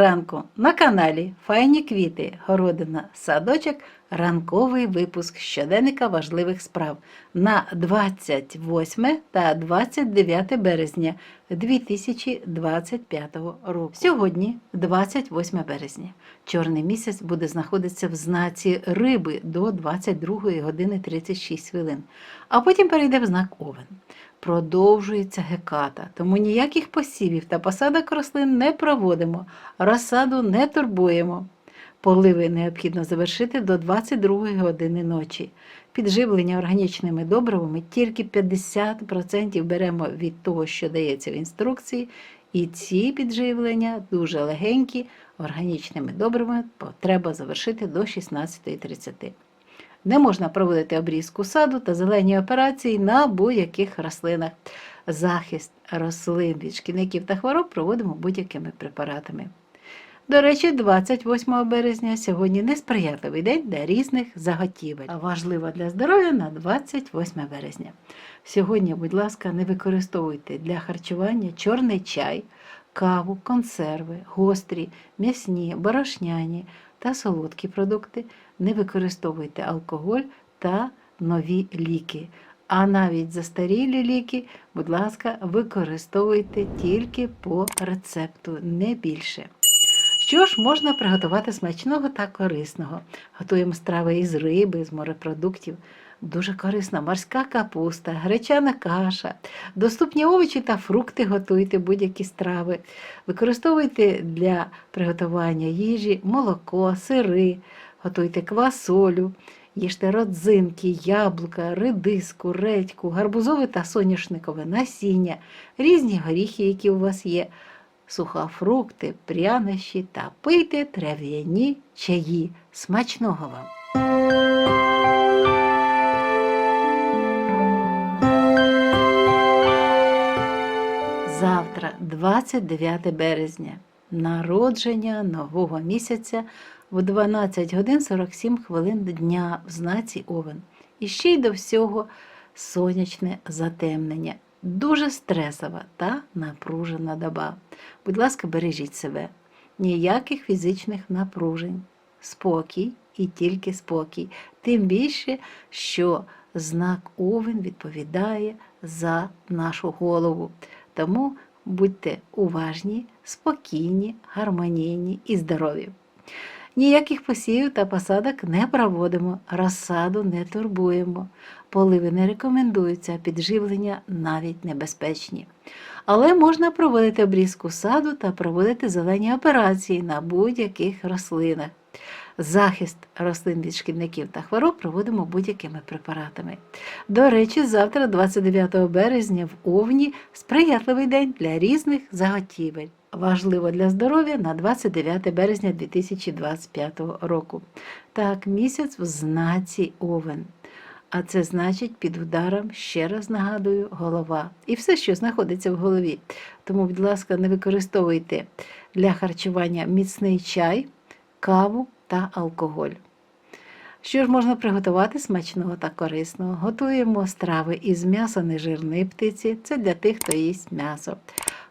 ранку на каналі Файні квіти, городина, садочок, ранковий випуск щоденника важливих справ на 28 та 29 березня 2025 року. Сьогодні, 28 березня, чорний місяць буде знаходитися в знаці риби до 22 години 36 хвилин, а потім перейде в знак Овен. Продовжується геката, тому ніяких посівів та посадок рослин не проводимо, розсаду не турбуємо. Поливи необхідно завершити до 22 години ночі. Підживлення органічними добривами тільки 50% беремо від того, що дається в інструкції, і ці підживлення дуже легенькі, органічними добривами треба завершити до 16.30. Не можна проводити обрізку саду та зелені операції на будь-яких рослинах. Захист рослин від шкідників та хвороб проводимо будь-якими препаратами. До речі, 28 березня сьогодні несприятливий день для різних заготівель, а важливо для здоров'я на 28 березня. Сьогодні, будь ласка, не використовуйте для харчування чорний чай, каву, консерви, гострі, м'ясні, борошняні та солодкі продукти. Не використовуйте алкоголь та нові ліки. А навіть застарілі ліки, будь ласка, використовуйте тільки по рецепту, не більше. Що ж можна приготувати смачного та корисного? Готуємо страви із риби, з морепродуктів. Дуже корисна морська капуста, гречана каша, доступні овочі та фрукти готуйте будь-які страви. Використовуйте для приготування їжі молоко, сири, готуйте квасолю, їжте родзинки, яблука, редиску, редьку, гарбузове та соняшникове насіння, різні горіхи, які у вас є сухофрукти, прянощі та пийте трав'яні чаї. Смачного вам! Завтра, 29 березня, народження нового місяця в 12 годин 47 хвилин дня в знаці Овен. І ще й до всього сонячне затемнення. Дуже стресова та напружена доба. Будь ласка, бережіть себе. Ніяких фізичних напружень. Спокій і тільки спокій. Тим більше, що знак Овен відповідає за нашу голову. Тому будьте уважні, спокійні, гармонійні і здорові. Ніяких посівів та посадок не проводимо, розсаду не турбуємо, поливи не рекомендуються, підживлення навіть небезпечні. Але можна проводити обрізку саду та проводити зелені операції на будь-яких рослинах. Захист рослин від шкідників та хвороб проводимо будь-якими препаратами. До речі, завтра, 29 березня, в Овні сприятливий день для різних заготівель. Важливо для здоров'я на 29 березня 2025 року. Так, місяць в знаці Овен. А це значить під ударом, ще раз нагадую, голова. І все, що знаходиться в голові. Тому, будь ласка, не використовуйте для харчування міцний чай, каву та алкоголь. Що ж можна приготувати смачного та корисного? Готуємо страви із м'яса нежирної птиці, це для тих, хто їсть м'ясо.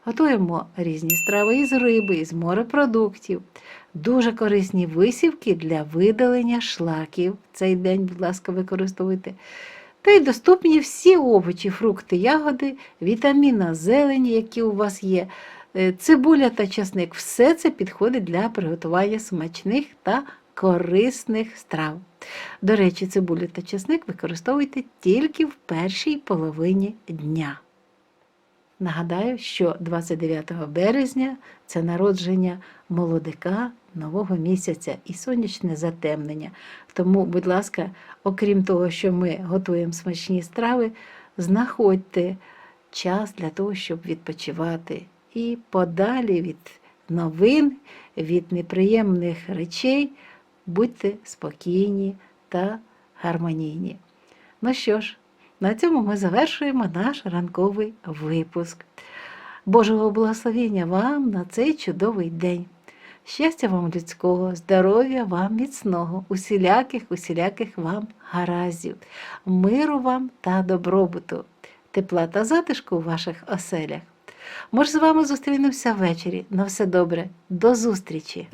Готуємо різні страви із риби, із морепродуктів. Дуже корисні висівки для видалення шлаків. Цей день, будь ласка, використовуйте. Та й доступні всі овочі, фрукти, ягоди, вітаміна, зелені, які у вас є, цибуля та часник. Все це підходить для приготування смачних та корисних страв. До речі, цибулю та часник використовуйте тільки в першій половині дня. Нагадаю, що 29 березня це народження молодика нового місяця і сонячне затемнення. Тому, будь ласка, окрім того, що ми готуємо смачні страви, знаходьте час для того, щоб відпочивати і подалі від новин, від неприємних речей будьте спокійні та гармонійні. Ну що ж, на цьому ми завершуємо наш ранковий випуск. Божого благословення вам на цей чудовий день. Щастя вам людського, здоров'я вам міцного, усіляких, усіляких вам гараздів, миру вам та добробуту, тепла та затишку у ваших оселях. Може, з вами зустрінемося ввечері. На все добре. До зустрічі!